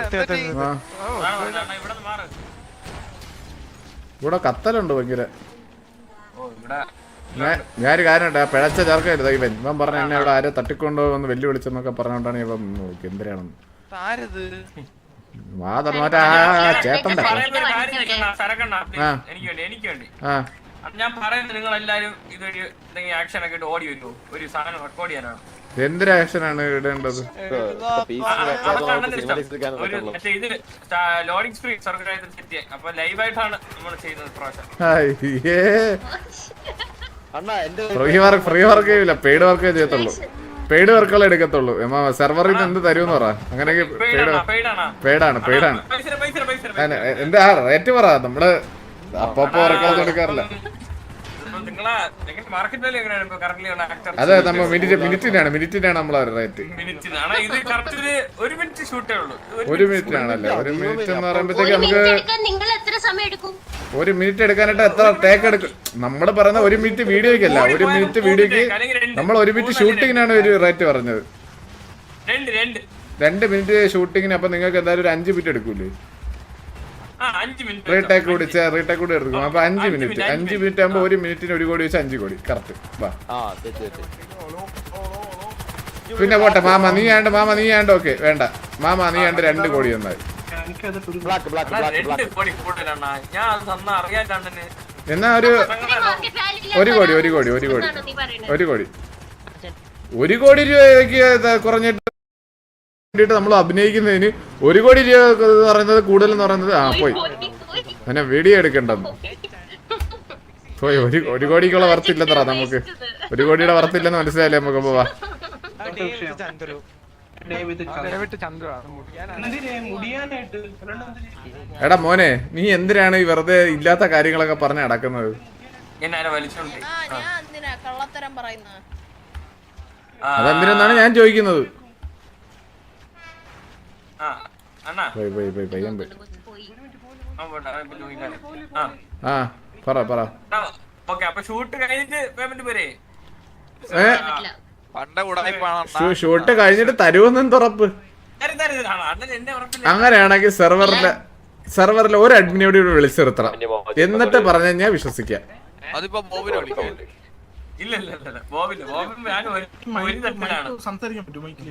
ഇവിടെ മാറ് ഇവിടെ കത്തലുണ്ട് ഭയങ്കര. ഓ ഇവിടെ ഞാൻ ഞാനൊരു കാര്യമുണ്ട് പിഴച്ച ചേർക്കരുത് ഇവൻ. ഇവൻ പറഞ്ഞ എന്നെ ഇവിടെ ആരെ തട്ടിക്കൊണ്ടോ വന്ന് വെല്ലുവിളിച്ചെന്നൊക്കെ പറഞ്ഞോണ്ടാണ് ഇവൻ നോക്കി എന്തിനാണെന്ന്. ആരത്? വാ തുറന്ന് മറ്റേ ആ ചേട്ടന്റെ പറയുന്ന ഒരു കാര്യം ചെയ്യണം, സരക്കണ്ണ, please. ആ. എനിക്ക് വേണ്ടി എനിക്ക് വേണ്ടി. ആ. ഞാൻ പറയുന്നത് നിങ്ങൾ എല്ലാരും ഇതൊരു എന്തെങ്കിലും ആക്ഷൻ ഒക്കെ ഇട്ട് ഓടി വരുമോ ഒരു സാധനം റെക്കോർഡ് ചെയ്യാനാണ്? എന്തൊരു ആക്ഷനാണ് ഇടേണ്ടത്? ലോഡിംഗ് സ്ക്രീൻ സർക്കാരായിട്ട് സെറ്റ് ചെയ്യാൻ അപ്പൊ ലൈവായിട്ടാണ് നമ്മൾ ചെയ്യുന്നത് ഫ്രീ വർക്ക് ഫ്രീ വർക്ക് ചെയ്യില്ല പെയ്ഡ് വർക്കേ ചെയ്യത്തുള്ളൂ പെയ്ഡ് വർക്കുകൾ എടുക്കത്തുള്ളൂ സെർവറിൽ നിന്ന് എന്ത് തരൂന്ന് പറ. അങ്ങനെയൊക്കെ പെയ്ഡ് പെയ്ഡാണോ പെയ്ഡാണോ ആ റേറ്റ് പറ? നമ്മൾ അപ്പൊ വർക്കുകൾ എടുക്കാറില്ല അതെ നമ്മൾ മിനിറ്റ് മിനിറ്റിനാണ് മിനിറ്റിനാണ് നമ്മൾ റേറ്റ് ഒരു മിനിറ്റ് ഷൂട്ടേ ഉള്ളൂ. ഒരു മിനിറ്റിനാണല്ലേ ഒരു മിനിറ്റ് എന്ന് പറയുമ്പോഴത്തേക്ക് നമുക്ക് നിങ്ങൾ എത്ര സമയം എടുക്കും? ഒരു മിനിറ്റ് എടുക്കാനായിട്ട് എത്ര ടേക്ക് എടുക്കും? നമ്മൾ പറയുന്ന ഒരു മിനിറ്റ് വീഡിയോയ്ക്കല്ല ഒരു മിനിറ്റ് വീഡിയോയ്ക്ക് നമ്മൾ ഒരു മിനിറ്റ് ഷൂട്ടിങ്ങിനാണ് ഒരു റേറ്റ് പറഞ്ഞത്. രണ്ട് രണ്ട്. രണ്ട് മിനിറ്റ് ഷൂട്ടിങ്ങിന് അപ്പൊ നിങ്ങൾക്ക് എന്തായാലും ഒരു അഞ്ച് മിനിറ്റ് എടുക്കൂലേ? റീടേക്ക് കൂടി റീടേക്ക് കൂടി എടുക്കും. അപ്പൊ അഞ്ച് മിനിറ്റ് അഞ്ച് മിനിറ്റ് ആകുമ്പോ ഒരു മിനിറ്റിന് ഒരു കോടി വെച്ച് അഞ്ച് കോടി. കറക്റ്റ് വാ. പിന്നെ പോട്ടെ മാമ നീ ആണ്ട് മാമ നീ ആണ്ട് ഓക്കെ വേണ്ട. മാമ നീ ആണ്ട് രണ്ട് കോടി തന്നായി എന്നാ ഒരു ഒരു കോടി ഒരു കോടി ഒരു കോടി. നീ പറയുന്നത്? ഒരു കോടി. ഒരു കോടി രൂപയ്ക്ക് കുറഞ്ഞിട്ട് വേണ്ടിയിട്ട് നമ്മൾ അഭിനയിക്കുന്നതിന് ഒരു കോടി രൂപ പറയുന്നത് കൂടുതൽ എന്ന് പറയുന്നത് ആ പോയി. അങ്ങനെ വീഡിയോ എടുക്കണ്ടെന്ന് പോയി ഒരു ഒരു കോടിക്കുള്ള വർത്തില്ലത്ര നമുക്ക്. ഒരു കോടിയുടെ വർത്തില്ലെന്ന് മനസ്സിലായില്ലേ നമുക്ക്? പോവാ ചന്ദ്രു എടാ മോനെ നീ എന്തിനാണ് ഈ വെറുതെ ഇല്ലാത്ത കാര്യങ്ങളൊക്കെ പറഞ്ഞ് നടക്കുന്നത്? എന്നെ ആരോ വലിച്ചോണ്ട്? ആ ഞാൻ എന്തിനാ കള്ളത്തരം പറയുന്നത്? ആ, അതെന്തിനാണ് ഞാൻ ചോദിക്കുന്നത്? പോയി പോയി പോയി പയ്യൻ പോയി. ആ, പറ പറ. ഷൂട്ട് കഴിഞ്ഞിട്ട് തരുമെന്നും തുറപ്പ് ഏ? പറ്റില്ല. പണ്ട ഉടായ്പാണ് ഷൂ- ഷൂട്ട് കഴിഞ്ഞിട്ട് തരുമെന്ന് ഉറപ്പ്? തരും, തരും, തരും. അണ്ണൻ എന്നെ ഉറപ്പില്ല. അങ്ങനെയാണെങ്കിൽ സെർവറിലെ സെർവറിലെ ഒരു അഡ്മിനോട് ഇവിടെ വിളിച്ചിരുത്തണം എന്നിട്ട് പറഞ്ഞു ഞാൻ വിശ്വസിക്കാം. അതിപ്പോ ബോബിനെ വിളിക്കാം. ഇല്ല ഇല്ല ഇല്ല, ഇല്ല. ബോബില്ല ബോബിൻ ഞാൻ ഒരു ഒരു തട്ടിലാണ് സംസാരിക്കാൻ പറ്റും മൈക്കിൽ?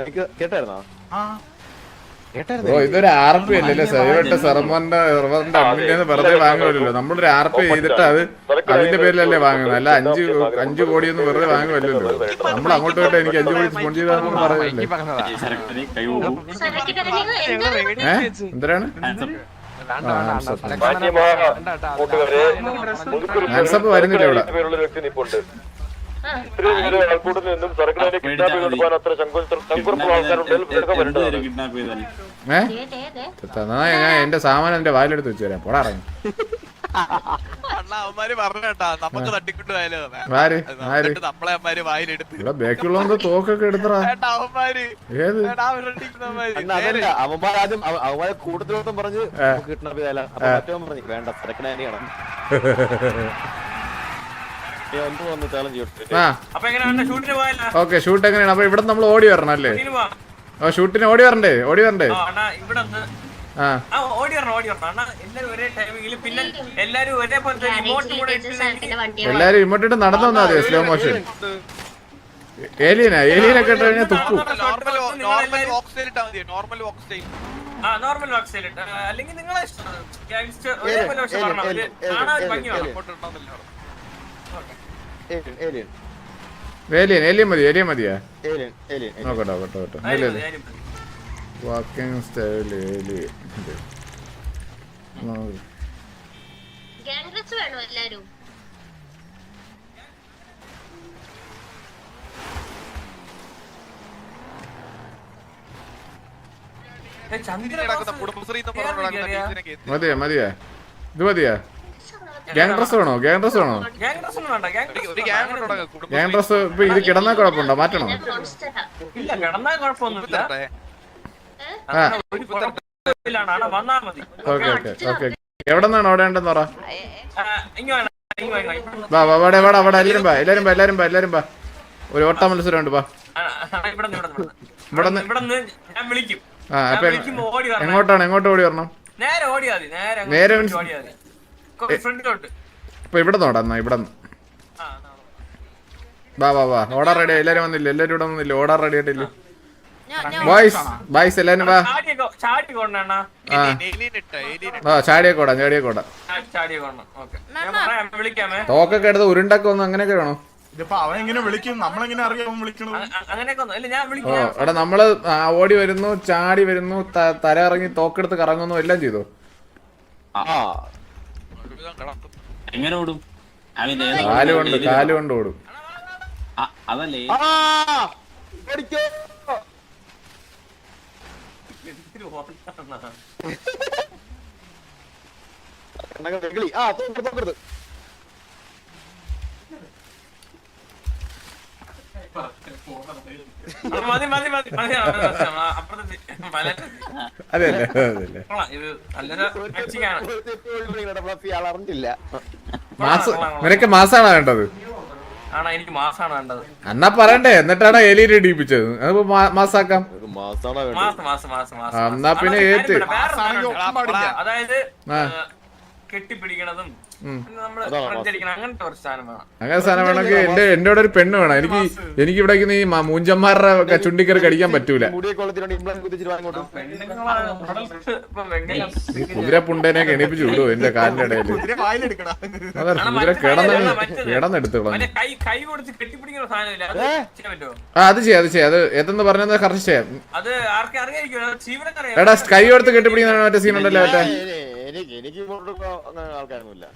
എനിക്ക് കേട്ടായിരുന്നോ? ഓ ഇതൊരു ആർ പി അല്ലല്ലേ സൈവട്ട് സെർവറിന്റെ സെർവറിന്റെ അമ്മിന്റെ വെറുതെ വാങ്ങുമല്ലോ നമ്മളൊരു ആർ പി ചെയ്തിട്ട് അത് അതിന്റെ പേരിലല്ലേ വാങ്ങുന്നത് അല്ല അഞ്ച് അഞ്ചു കോടിയൊന്നും വെറുതെ വാങ്ങുമല്ലോ നമ്മൾ അങ്ങോട്ട് പോയിട്ട് എനിക്ക് അഞ്ചു കോടി സ്പോൺ ചെയ്താണെന്ന് പറയല്ലേ ഏഹ് എന്തിനാണ് ആൻസപ്പ് വരുന്നില്ല ഇവിടെ ദേ. എന്നാ ഞാൻ എന്റെ സാമാനം എന്റെ വായിലെടുത്ത് വെച്ചു തരാം. പോടാ ഇറങ്ങി. ബാക്കിയുള്ളവന്റെ തോക്കൊക്കെ ഏത്? അവന്മാർ ആദ്യം അവന്മാരെ കൂടുതലൊന്നും പറഞ്ഞ് കിട്ടണ വേണ്ട തിരക്കനാനിയാണ് എന്ത് വന്ന് ചാലഞ്ച് ചെയ്തിട്ട് ആ. ഓക്കെ ഷൂട്ട് എങ്ങനെയാണ്? അപ്പൊ ഇവിടെ നമ്മൾ ഓടി വരണം അല്ലേ? ഓ ഷൂട്ടിന് ഓടി വരണ്ടേ? ഓടി വരണ്ടേ? ആ അണ്ണാ ഇവിടെ ആ. ആ ഓടി വരണം ഓടി വരണം. അണ്ണാ എല്ലാരും ഇങ്ങോട്ടിട്ട് നടന്നു വന്നാ മതി സ്ലോ മോഷൻ ഏലിയനാ? ഏലിയനെ ഇട്ട് കഴിഞ്ഞാൽ തുപ്പു. നോർമൽ നോർമൽ വോക്ക് സ്റ്റൈൽ ഇട്ടാ മതി നോർമൽ വോക്ക് സ്റ്റൈൽ ആ നോർമൽ വാക്സിൻ അല്ലെങ്കിൽ നിങ്ങളെ ഏലിയൻ. ഏലിയൻ മതി ഏലിയൻ മതിയാ? നോക്കട്ടെ നോക്കട്ടെ നോക്കട്ടെ. Walking style alien? മതിയാ മതിയാ? ഇത് മതിയാ? ഗ്യാങ് ഡ്രസ് വേണോ? ഗ്യാങ് ഡ്രസ് വേണോ? ഗ്യാങ് ഡ്രസ് ഇപ്പൊ ഇത് കിടന്നാ കുഴപ്പമുണ്ടോ? മാറ്റണോ? എവിടെന്നാണ് ഇല്ല. കുഴപ്പമൊന്നുമില്ല. അവിടെ വന്നാ മതി. Okay okay okay. എവിടെ നിന്നാണ് അവിടെ ഉണ്ടെന്ന് പറ വാ, വാ. വാടെ വാടാ വാടാ. എല്ലാരും വാ എല്ലാരും വാ എല്ലാരും വാ എല്ലാരും വാ. ഒരു ഓട്ട മത്സരം ഉണ്ട് വാ. ഇവിടെ ആ അപ്പൊ എങ്ങോട്ടാണ് എങ്ങോട്ട് ഓടി വരണം? നേരെ ഓടിയാ നേരെ നേരെ തിരിച്ച് മീൻസ്- ഇപ്പൊ ഇവിടെ നോടാ എന്നാ ഇവിടെ നിന്ന്. ആ വാ വാ വാ. ഓർഡർ റെഡി എല്ലാരും വന്നില്ല? എല്ലാരും ഇവിടെ വന്നില്ല? ഓർഡർ റെഡി ആയിട്ടില്ല? ബോയ്സ് ബോയ്സ് എല്ലാരും വാ. ആ. തോക്കൊക്കെ എടുത്ത് ഉരുണ്ടൊക്കെ വന്ന് അങ്ങനെയൊക്കെ വേണോ? എടാ നമ്മൾ ഓടി വരുന്നു ചാടി വരുന്നു തല ഇറങ്ങി തോക്കെടുത്ത് കറങ്ങുന്നു എല്ലാം ചെയ്തു? ആ. എങ്ങനെ ഓടും? കാലുകൊണ്ട് കാലുകൊണ്ട് ഓടും. അതല്ലേ. ആ തോക്കരുത് തോക്കരുത് മതി മതി മതി മതി. ആ, ആ, അപ്പുറത്തെ അതെ അല്ലേ? അതെ ഇത് നല്ലൊരു അറിഞ്ഞില്ല മാസം നിനക്ക് മാസാണോ വേണ്ടത്? ആണോ എനിക്ക് മാസാണ് വേണ്ടത്. എന്നാ പറയണ്ടേ എന്നിട്ടാണ് എലി ഇടിപ്പിച്ചത് അത് മാസാക്കാം. മാസാണോ വേണ്ടത് മാസം മാസം മാസം മാസം ആ, എന്നാ പിന്നെ ഏറ്റ്. അതായത് ആ. ഏ, കെട്ടിപ്പിടിക്കണതും അങ്ങനെ സാധനം വേണമെങ്കിൽ എന്റെ എന്റെ ഇവിടെ ഒരു പെണ്ണ് വേണം. എനിക്ക് എനിക്ക് ഇവിടെ ഈ മൂഞ്ചന്മാരുടെ ചുണ്ടിക്കറി കടിക്കാൻ പറ്റൂല. കുതിര പുണ്ടേനെ എണീപ്പിച്ചു വിടുവോ എന്റെ കാലിന്റെ ഇടയിൽ വായിലെടുക്കടാ അതെ കുതിര കിടന്ന് കിടന്നെടുത്ത് കളഞ്ഞു കൈ കൈ കൊടുത്ത് കെട്ടിപ്പിടിക്കുന്ന സാധനമില്ല. അത് ആ ചെയ്യാം അത് ചെയ്യാം. അത് ഏതെന്ന് പറഞ്ഞത് കറക്റ്റ് ചെയ്യാം. എടാ കൈ കൊടുത്ത് കെട്ടിപ്പിടിക്കുന്ന മറ്റേ സീൻ ഉണ്ടല്ലോ മറ്റേ. എനിക്ക് എനിക്ക് ഇങ്ങോട്ട് ആൾക്കാരൊന്നുമില്ല.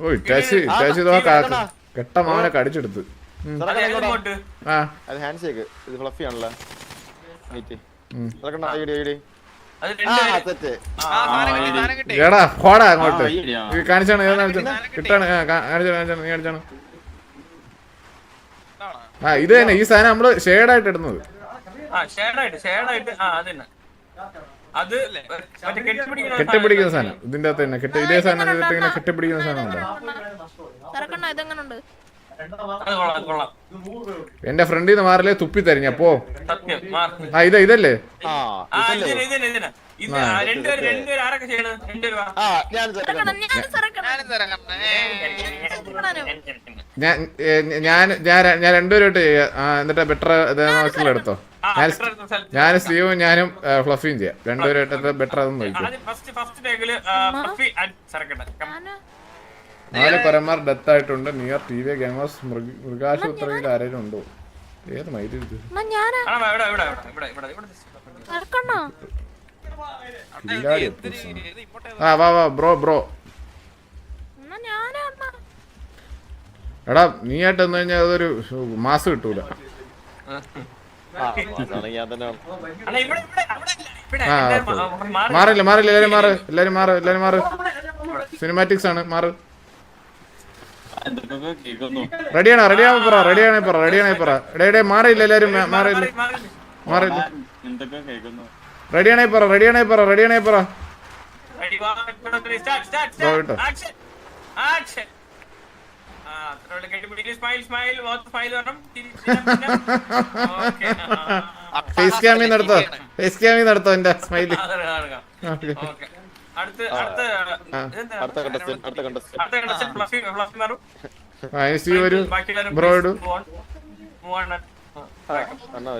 ഓ ഇറ്റാച്ച് ഇറ്റാച്ച് ഇതോ കാക്ക കെട്ട മാവനെ കടിച്ചെടുത്ത്. ആ. അത് ഹാൻഡ് ഷേക്ക് ഇത് ഫ്ലഫി ആണല്ലോ. എടാ പോടാ അങ്ങോട്ട്. ആ, ഈ- ആ. കാണിച്ചാണ് കിട്ടാണ് ആ, കാ- കാണിച്ചാണ് കാണിച്ചാണ് നീ കാണിച്ചാണ് ഇതാണോ? ആ ഇത് തന്നെ ഈ സാധനം നമ്മൾ ഷെയ്ഡായിട്ട് ഇടുന്നത്. ആ അത് തന്നെ. കെട്ടിപ്പിടിക്കുന്ന കെട്ടിപ്പിടിക്കുന്ന സാധനം. ഇതിന്റെ അകത്ത് തന്നെ കെട്ടി ഇതേ സാധനം ഇങ്ങനെ കെട്ടിപ്പിടിക്കുന്ന സാധനം ഉണ്ടോ? ഇതെങ്ങനുണ്ട് എന്റെ ഫ്രണ്ടിൽ നിന്ന് മാറില്ലേ തുപ്പി തരിഞ്ഞപ്പോ പോ ആ ഇതാ ഇതല്ലേ? ഞാൻ ഞാൻ ഞാൻ ഏ, ഞാൻ ഞാൻ ഞാൻ രണ്ടുപേരോട്ട് ചെയ്യാം. എന്നിട്ട് ബെറ്റർ നോക്കിയുള്ള എടുത്തോ? ഞാൻ. ഞാൻ സ്റ്റീവും ഞാനും ഫ്ലഫിയും ചെയ്യാം. രണ്ടുപേരായിട്ട് ബെറ്റർ അതൊന്നും നോക്കിയോ ആദ്യം ഫസ്റ്റ് ഫസ്റ്റ് ടേക്കിൽ പഫി ആൻഡ് സരക്കട്ടെ കം. നാല് പരന്മാർ ഡെത്ത് ആയിട്ടുണ്ട്. നിയർ ടി വി ഗാമേഴ്സ് മൃഗാശുപത്രിയിൽ ആരെങ്കിലും ഉണ്ടോ? ഏത് ഇത്? എന്നാ ഞാനാ? ആ വാ വാ ബ്രോ ബ്രോ എന്നാ ഞാനാ അണ്ണാ എടാ നീ ആയിട്ട് വന്നു കഴിഞ്ഞാൽ അതൊരു മാസ് കിട്ടൂല. മാറില്ല മാറില്ല എല്ലാരും മാറ്. എല്ലാരും മാറ് എല്ലാരും മാറ്. സിനിമാറ്റിക്സ് ആണ് മാറ്. റെഡിയാണ് റെഡി റെഡിയാണോ പറ പറ റെഡിയാണേ പറ റെഡിയാണേ പറ. എടേ മാറിയില്ല എല്ലാരും മാറിയില്ല. മാറിയില്ല. റെഡിയാണേ പറ റെഡിയാണേ പറ റെഡിയാണേ പറ. Ready, ഫേസ് ക്യാമിൽ നടത്തോ ഫേസ് ക്യാമിൽ നടത്തോ എന്റെ സ്മൈലി വരൂ ബ്രോ ഇടൂ. Move on.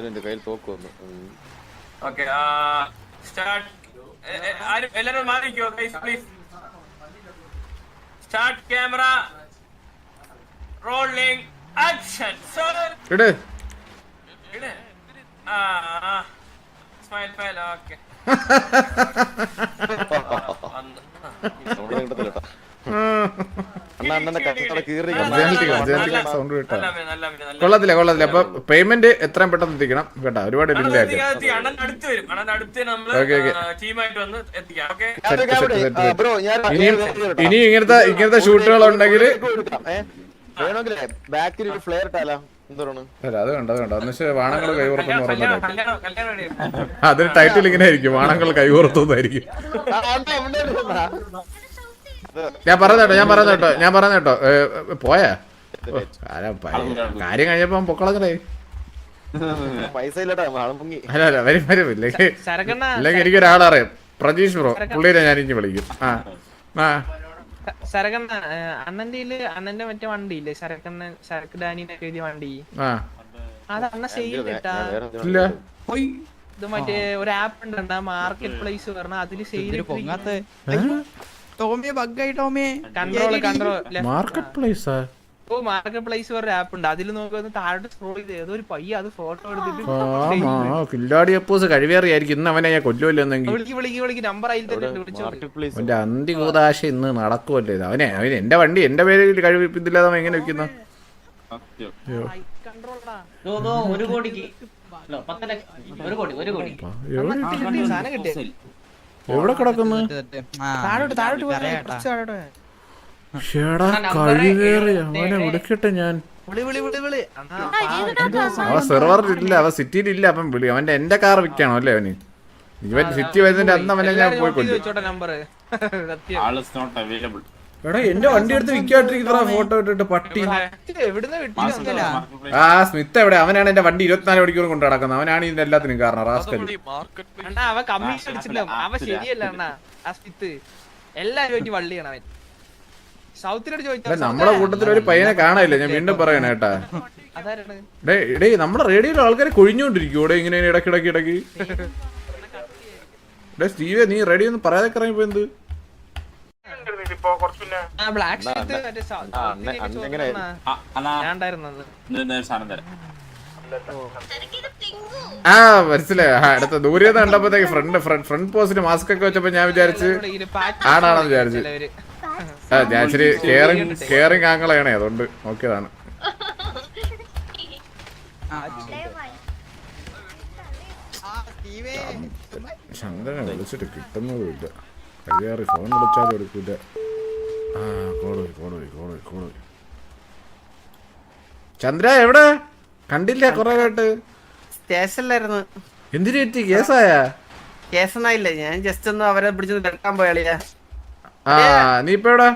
എന്റെ കയ്യിൽ തോക്ക് വന്നു എ- ആരും എല്ലാരും Marico guys, please. Start camera. Action Action. ഇട്. ഇട്. ആ, സ്മൈൽ അഭിനയം, നല്ല കൊള്ളത്തില്ല കൊള്ളത്തില്ല. അപ്പൊ പേയ്മെന്റ് എത്രയും പെട്ടെന്ന് എത്തിക്കണം. കേട്ടോ ഒരുപാട് ഡിലേ ഓക്കെ ഇനിയും ഇങ്ങനത്തെ ഇങ്ങനത്തെ ഷൂട്ടുകൾ ഉണ്ടെങ്കിൽ വേണമെങ്കിലേ ബാക്കിൽ ഒരു ഫ്ലെയർ ഇട്ടാലോ? അല്ല അത് അത് വാണങ്ങൾ കൈകോർത്തെന്ന്. അതിന് ടൈറ്റിൽ ഇങ്ങനെ ആയിരിക്കും വാണങ്ങൾ കൈകോർത്തെന്നായിരിക്കും ഞാൻ പറഞ്ഞ കേട്ടോ ഞാൻ പറഞ്ഞ കേട്ടോ ഞാൻ പറഞ്ഞ കേട്ടോ. ഏ, പോയാ? കാര്യം കഴിഞ്ഞപ്പോ പൊക്കളങ്ങളെ പൈസ അല്ല വരും വരും. ഇല്ലെങ്കിൽ സരക്കണ്ണ ഇല്ലെങ്കിൽ എനിക്കൊരാളെ പ്രജീഷ് ബ്രോ പുള്ളിയെ ഞാൻ ഇനി വിളിക്കും. ആ ആ. സരക്കണ്ണ അണ്ണന്റെ അണ്ണന്റെ മറ്റേ വണ്ടി ഇല്ലേ സരക്കണ്ണൻ സരക്ക് ഡാനിനൊക്കെ എഴുതിയ വണ്ടി. അത് അണ്ണ സെയിൽ ഇല്ല. ഇത് മറ്റേ ഒരു ആപ്പ് ഉണ്ട് മാർക്കറ്റ് പ്ലേസ് പറഞ്ഞ അതിൽ സെയിൽ ടോമിയെ ബഗ്ഗായി ടോമിയെ. കൺട്രോൾ കൺട്രോൾ മാർക്കറ്റ് പ്ലേസാ ഓ മാർക്കറ്റ് പ്ലേസ് പറഞ്ഞ ആപ്പ് ഉണ്ട്. അതിൽ നോക്കുന്നത് താഴോട്ട് സ്ക്രോൾ ചെയ്ത് ഏതോ ഒരു പയ്യ അത് ഫോട്ടോ എടുത്തിട്ട് ആമാ കില്ലാടി അപ്പൂസ് കഴിവേറിയായിരിക്കും ഇന്ന് അവനെ ഞാൻ കൊല്ലുമല്ലെന്നെങ്കിൽ വിളിക്ക് നമ്പർ അതിൽ തന്നെ ഇന്ന് നടക്കുമല്ലേ ഇത്. അവനെ അവന് എന്റെ വണ്ടി എന്റെ പേര് കഴിവിപ്പില്ലാതെ അവൻ എങ്ങനെ വെക്കുന്ന ഒരു കോടിക്ക്. ഒരു കോടി ഒരു കോടി. സാധനം കിട്ടിയ? എവിടെ കിടക്കുന്നു? താഴോട്ട് താഴോട്ട് താഴോട്ട് അവനെ വിളിക്കട്ടെ ഞാൻ. വിളി വിളി വിളി വിളി. അണ്ണാ, അവ സെർവറിലില്ല അവ സിറ്റിയിലില്ല അപ്പം വിളി. അവന്റെ എന്റെ കാർ വിൽക്കണോ അല്ലേ അവന്? ഇവൻ സിറ്റി വരുന്നതിന്റെ അന്ന് അവനെ ഞാൻ പോയി അവൈലബിൾ എടാ എന്റെ വണ്ടി എടുത്ത് വിൽക്കാട്ടിരിക്കുന്ന ഫോട്ടോ ഇട്ടിട്ട് പട്ടി. ആ സ്മിത്ത് എവിടെ? അവനാണ് എന്റെ വണ്ടി ഇരുപത്തിനാല് മണിക്കൂർ കൊണ്ട് നടക്കുന്നത്. അവനാണ് ഇതിന്റെ എല്ലാത്തിനും കാരണം റാസ്കൽ. അണ്ണാ അവൻ കമ്മീഷൻ അടിച്ചില്ല അവൻ ശരിയല്ല അണ്ണാ. ആ സ്മിത്ത്. എല്ലാരും വള്ളിയാണ് അവൻ. നമ്മളെ കൂട്ടത്തിൽ ഒരു പയ്യനെ കാണാനില്ല ഞാൻ വീണ്ടും പറയണ കേട്ടാ. അതാരാണ്? ഡേ ഡേ നമ്മുടെ റേഡിയോയിലെ ആൾക്കാരെ കൊഴിഞ്ഞോണ്ടിരിക്കും ഇവിടെ ഇങ്ങനെ ഇടക്കിടക്ക് ഇടയ്ക്ക് ഡേ സ്റ്റീവേ നീ റേഡിയോ ഒന്നും പറയാതെ ഇറങ്ങിപ്പോ എന്ത്? ആ മനസ്സിലായി. അടുത്ത ദൂരെ കണ്ടപ്പോഴത്തേക്ക് ഫ്രണ്ട് ഫ്രണ്ട് ഫ്രണ്ട് പോസ്റ്റിന് മാസ്ക് ഒക്കെ വെച്ചപ്പോ ഞാൻ വിചാരിച്ചു ആണാണെന്ന് വിചാരിച്ചു. ആ ഞാൻ ശരി കെയറിങ് കെയറിങ് ആംഗിളാണേ അതുകൊണ്ട് നോക്കിയതാണ്. ചന്ദ്രനെ വിളിച്ചിട്ട് കിട്ടുന്നതുമില്ല കഴിയാറി ഫോൺ വിളിച്ചാലും എടുക്കില്ല ആ കോളോയി കോളോയി കോളോയി കോളോയി ചന്ദ്ര എവിടെ? കണ്ടില്ല കൊറേ കേട്ട് സ്റ്റേഷനിലായിരുന്നു. എന്തിനു പറ്റി കേസായ? കേസൊന്നായില്ല ഞാൻ ജസ്റ്റ് ഒന്ന് അവരെ പിടിച്ചൊന്ന് കേൾക്കാൻ പോയാളിയാ നീ ഇപ്പൊ എവിടെ?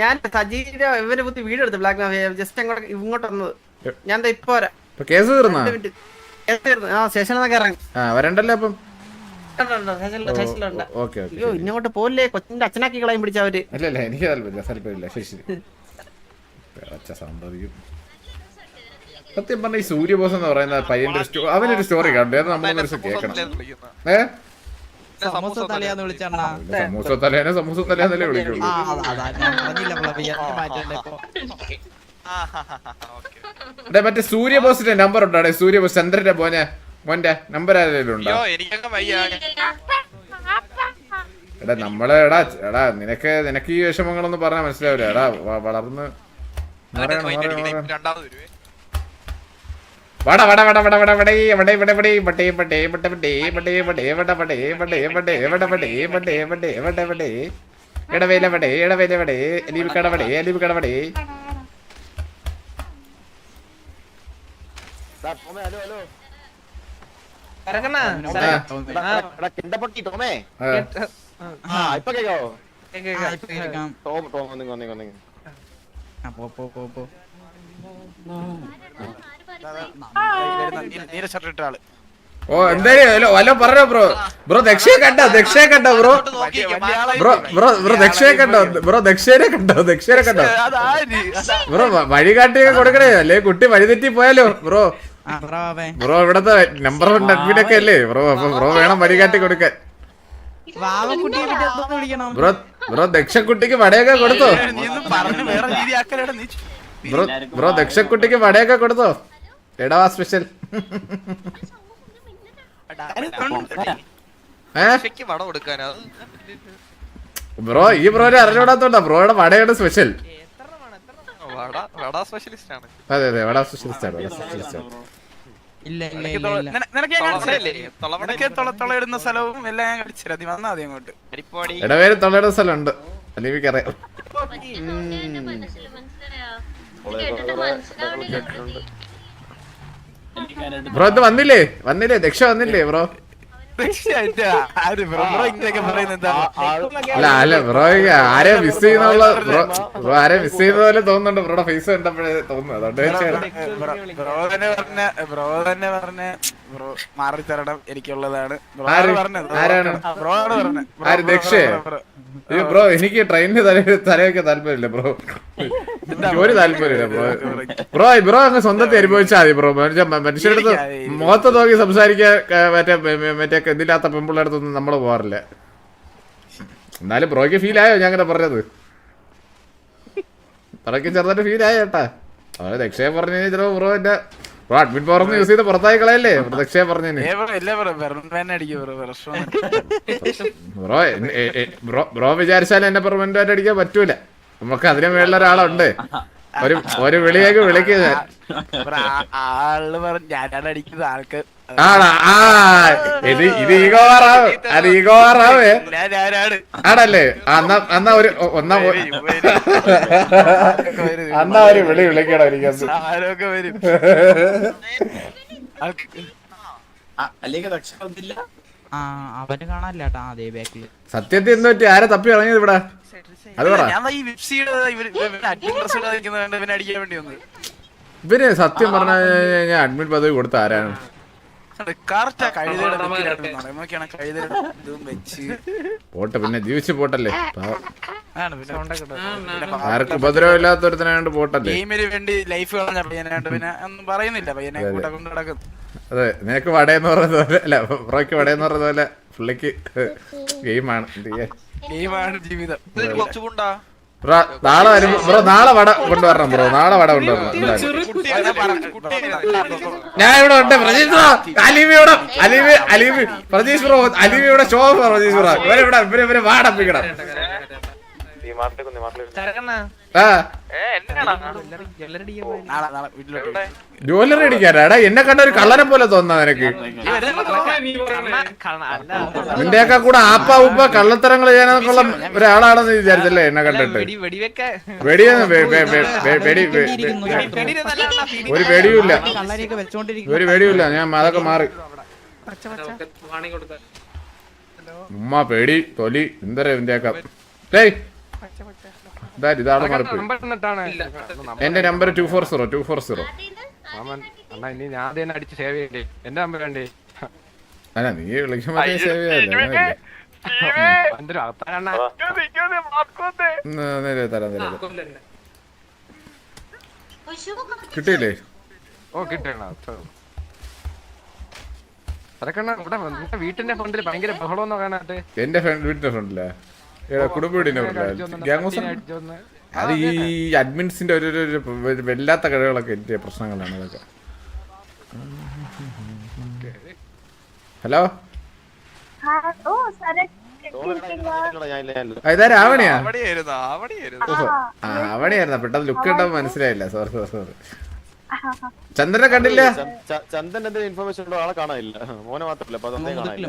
ഞാൻ സജീവിന്റെ ഇവനെ കുത്തി വീട് എടുത്തു ബ്ലാക്ക് മാഫിയ ജസ്റ്റ് അങ്ങോട്ട് ഇങ്ങോട്ട് വന്നത്. ഞാൻ ദാ ഇപ്പൊ വരാം. കേസ് തീർന്നാ. ആ സ്റ്റേഷനിൽ ഇറങ്ങി. ആ വരണ്ടല്ലേ അപ്പം? അയ്യോ ഇന്നോട്ട് പോലേ കൊച്ചിന്റെ അച്ഛനാക്കി കളയും പിടിച്ച അവർ. എനിക്ക് താല്പര്യമില്ല താല്പര്യമില്ല. ശരി ശരി. പിഴച്ച സത്യം പറഞ്ഞ ഈ സൂര്യബോസ് എന്ന് പറയുന്ന പയ്യന്റെ സ്റ്റോ അവനൊരു സ്റ്റോറി കണ്ടു. അത് നമ്മളൊരു കേൾക്കണം. ഏ? സമൂസ തലയാന്ന് വിളിച്ചണ്ണാ സമൂസ തലേനെ സമൂസ തലേന്നല്ലേ വിളിക്കുള്ളൂ ആ അതാ ഞാൻ പറഞ്ഞില്ല പ്ലബിയ മാറ്റണ്ട ഇപ്പൊ. എടേ മറ്റേ സൂര്യബോസിന്റെ നമ്പർ ഉണ്ടോ സൂര്യ സൂര്യബോസ് ചന്ദ്രന്റെ പോനെ മോന്റെ നമ്പർ ആരെങ്കിലും ഉണ്ടോ? അയ്യോ എനിക്കൊക്കെ വയ്യ. എടാ നമ്മളെ എടാ എടാ നിനക്ക് നിനക്ക് ഈ വിഷമങ്ങളൊന്നും പറഞ്ഞാൽ മനസ്സിലാവില്ല. എടാ വളർന്ന്. രണ്ടാമത് വരുവേ. വട വട വട വട വട വടേ വടേ വട വടേ വടേ വടേ വട വടേ വടേ വടേ വട വടേ വടേ വടേ വട വടേ വടേ വടേ വട വടേ ഇടവേല വടേ ഇടവേല വടേ അലീബ് കടവടേ അലീബ് കട വടേ ദാ, ടോമേ, ഹലോ ഹലോ സരക്കണ്ണാ, നീല ഷർട്ട് ഇട്ട ആൾ ഓ എന്തായാലും വല്ല പറഞ്ഞോ ബ്രോ. ബ്രോ ദക്ഷയെ കണ്ടോ? ദക്ഷയെ കണ്ടോ ബ്രോ? ബ്രോ ബ്രോ ബ്രോ ദക്ഷയെ കണ്ടോ? ബ്രോ ദക്ഷേനെ കണ്ടോ? ദക്ഷേനെ കണ്ടോ? ബ്രോ വ- വഴി കാട്ടിയൊക്കെ കൊടുക്കണേ. അല്ലേ കുട്ടി വഴി തെറ്റി പോയാലോ ബ്രോ? ബ്രോ ഇവിടത്തെ നമ്പർ വൺ അഡ്മിറ്റ് അഡ്മിനൊക്കെ അല്ലേ? ബ്രോ അപ്പൊ ബ്രോ വേണം വഴി കാട്ടി കൊടുക്കാൻ ബ്രോ ബ്രോ ദക്ഷക്കുട്ടിക്ക് വടയൊക്കെ കൊടുത്തോ? നീ പറഞ്ഞു വേറെ രീതി ആക്കലടാ നീ ബ്രോ ബ്രോ ദക്ഷക്കുട്ടിക്ക് വടയൊക്കെ കൊടുത്തോ? എടവാ സ്പെഷ്യൽ ബ്രോ ഈ ബ്രോനെ അറിഞ്ഞൂടാത്തോണ്ടാ ബ്രോയുടെ വടയുടെ സ്പെഷ്യൽ വട വട? സ്പെഷ്യലിസ്റ്റ് ആണ്. അതെ അതെ വട സ്പെഷ്യലിസ്റ്റ് ആണ് വട സ്പെഷ്യലിസ്റ്റ് ആണ്. സ്ഥലവും എല്ലാം ഞാൻ കാണിച്ചുതരാം. നീ വന്നാ മതി അങ്ങോട്ട്. അരിപ്പോടി ഇടവേര് തൊള്ളയുടെ സ്ഥലമുണ്ട് മറ്റേ തോന്നിയ മനസ്സിൽ മനസ്സിലായോ ഇത് കേട്ടിട്ട് മനസ്സിലാവണില്ല പ്രതി. എനിക്കാരായിട്ട് ബ്രോ ഇത് വന്നില്ലേ? വന്നില്ലേ? ദക്ഷ വന്നില്ലേ ബ്രോ? തീർച്ചയായിട്ടും ആര് ബ്രോ? ബ്രോ ഇങ്ങനെയൊക്കെ പറയുന്നത് അല്ല അല്ല ബ്രോ ആരെ മിസ് ചെയ്യുന്നുള്ള ബ്രോ? ബ്രോ ആരെ മിസ് ചെയ്യുന്ന പോലെ തോന്നുന്നുണ്ട് ബ്രോയുടെ ഫേസ് കണ്ടപ്പോഴേ തോന്നുന്നു. അതുകൊണ്ട് ബ്രോ ബ്രോ തന്നെ പറഞ്ഞ ബ്രോ തന്നെ പറഞ്ഞ ബ്രോ മാറി തരണം എനിക്കുള്ളതാണ്. ബ്രോ? ബ്രോ എനിക്ക് ട്രെയിനിന് തല തലയൊക്കെ താല്പര്യമില്ല ബ്രോ. ജോലി താല്പര്യമില്ല ബ്രോ. ബ്രോ? ബ്രോ അങ്ങ് സ്വന്തത്തെ അനുഭവിച്ചാൽ മതി ബ്രോ. മനുഷ്യ മനുഷ്യരുടെ അടുത്ത് മുഖത്ത് നോക്കി സംസാരിക്കാൻ മറ്റേ മറ്റേ ഇതില്ലാത്ത പെമ്പിളുടെ അടുത്തൊന്നും നമ്മൾ പോകാറില്ല എന്നാലും ബ്രോയ്ക്ക് ഫീൽ ആയോ ഞാൻ അങ്ങനെ പറഞ്ഞത്? ബ്രോയ്ക്ക് ചെറുതായിട്ട് ഫീൽ ആയോ ചേട്ടാ അവരെ ദക്ഷയെ പറഞ്ഞു കഴിഞ്ഞാൽ ചിലപ്പോ ബ്രോ എന്റെ അഡ്മിറ്റ് പവർ യൂസ് ചെയ്ത് പുറത്തായി കളയല്ലേ? പറഞ്ഞതിന് ഏ ബ്രോ ബ്രോ ബ്രോ വിചാരിച്ചാൽ എന്നെ പെർമനന്റ് ആയിട്ട് അടിക്കാൻ പറ്റൂല. നമുക്ക് അതിന് മേളിൽ ഒരാളുണ്ട്. ഒരു ഒരു വിളിയേക്ക് വിളിക്കുക ആൾ പറഞ്ഞു ഞാനാണ് അടിക്കുന്നത് ആൾക്ക് ആടാ ആ ഇത് ഇത് ഈഗോ ആറാവ് അത് ഞാൻ ഞാനാണ് ആണല്ലേ എന്നാ എന്നാ ഒരു ഒന്നാ. അന്നാ ഒരു വിളി വിളിക്കണം എനിക്കത് ആരൊക്കെ വരും? അവന് കാണാനില്ലാട്ടാ അതേ ബാക്കിൽ സത്യത്തിൽ പറ്റി ആരെ തപ്പി ഇറങ്ങിയത് ഇവിടെ? അത് പറ. ഇവർ സത്യം പറഞ്ഞ ഞാൻ അഡ്മിറ്റ് പദവി കൊടുത്ത ആരാണ്? പോട്ടെ പിന്നെ ജീവിച്ച് പോട്ടല്ലേ? ആർക്ക് ഉപദ്രവം ഇല്ലാത്തൊരുത്തനായോണ്ട് പോട്ടല്ലേ? ഗെയിമിന് വേണ്ടി ലൈഫ് കളഞ്ഞ പിന്നെ ഒന്നും പറയുന്നില്ല. പയ്യനെ കൂടെ കൊണ്ട് നടക്കുന്നു അതെ നിനക്ക് വടയെന്ന് പറയുന്ന പോലെ അല്ല ബ്രോയ്ക്ക് വടയെന്ന് പറയുന്ന പോലെ പുള്ളിക്ക് ഗെയിമാണ്. ഗെയിമാണ് ജീവിതം. ബ്രോ നാളെ വരുമ്പോ ബ്രോ നാളെ വട കൊണ്ടുവരണം ബ്രോ. നാളെ വട കൊണ്ടുവരണം. ഞാൻ ഇവിടെ ഉണ്ട് പ്രജീഷ് ബ്രോ. അലീമിയോടെ അലീമി അലീമി. പ്രജീഷ് ബ്രോ അലീമിയുടെ ഇവിടെ ഷോ പ്രജീഷ് ബ്രോ. ഇവരെ ഇവിടെ ഇവരെ ഇവരെ വാടപ്പിക്കണം. ജ്വല്ലറി അടിക്കാനാടാ എന്നെ കണ്ട ഒരു കള്ളനെ പോലെ തോന്നാ നിനക്ക്. നിന്റെ നിന്റെയൊക്കെ കൂടെ ആപ്പ ഉപ്പ കള്ളത്തരങ്ങൾ ചെയ്യാനൊക്കെ ഒരാളാണെന്ന് വിചാരിച്ചല്ലേ എന്നെ കണ്ടിട്ട്. വെടിയൊന്നും ഒരു വെടിയുമില്ല. ഒരു വെടിയുമില്ല ഞാൻ അതൊക്കെ മാറി. ഉമ്മ പേടി തൊലി എന്തര ഇതിന്റെയൊക്കെ ഡേയ് ഇതാണ് എന്റെ number two four zero two four zero അണ്ണാ ഇനി ഞാൻ തന്നെ അടിച്ച് സേവ് ചെയ്യണ്ടേ? എന്റെ നമ്പർ വേണ്ടേ അല്ല നീ വിളിക്കുമ്പോ സേവ് ചെയ്യാല്ലേ എന്തൊരു അണ്ണാ? തരാം തരാം കിട്ടിയില്ലേ? ഓ കിട്ടണ ഇവിടെ വീട്ടിന്റെ ഫ്രണ്ടിൽ ഭയങ്കര ബഹളം കാണാട്ടെ എന്റെ വീട്ടിന്റെ വീടിന്റെ ഫ്രണ്ടിലാ. കുടുംബ അത് ഈ അഡ്മിൻസിന്റെ ഒരു വല്ലാത്ത കഴിവുകളൊക്കെ എന്റെ പ്രശ്നങ്ങളാണ് അതൊക്കെ. ഓ ഹലോ ഇതാ രാവണിയാ അവിടെയായിരുന്നു അവിടെയായിരുന്നു. ഓഹോ. ആ അവിടെയായിരുന്ന പെട്ടെന്ന് ലുക്ക് കണ്ടപ്പോ മനസ്സിലായില്ല. സോറി സോറി സോറി ചന്ദ്രനെ കണ്ടില്ല? എന്തെങ്കിലും ഇൻഫർമേഷൻ ഉണ്ടോ ആളെ കാണാനില്ല. മോനെ മാത്രമല്ല കാണാനില്ല.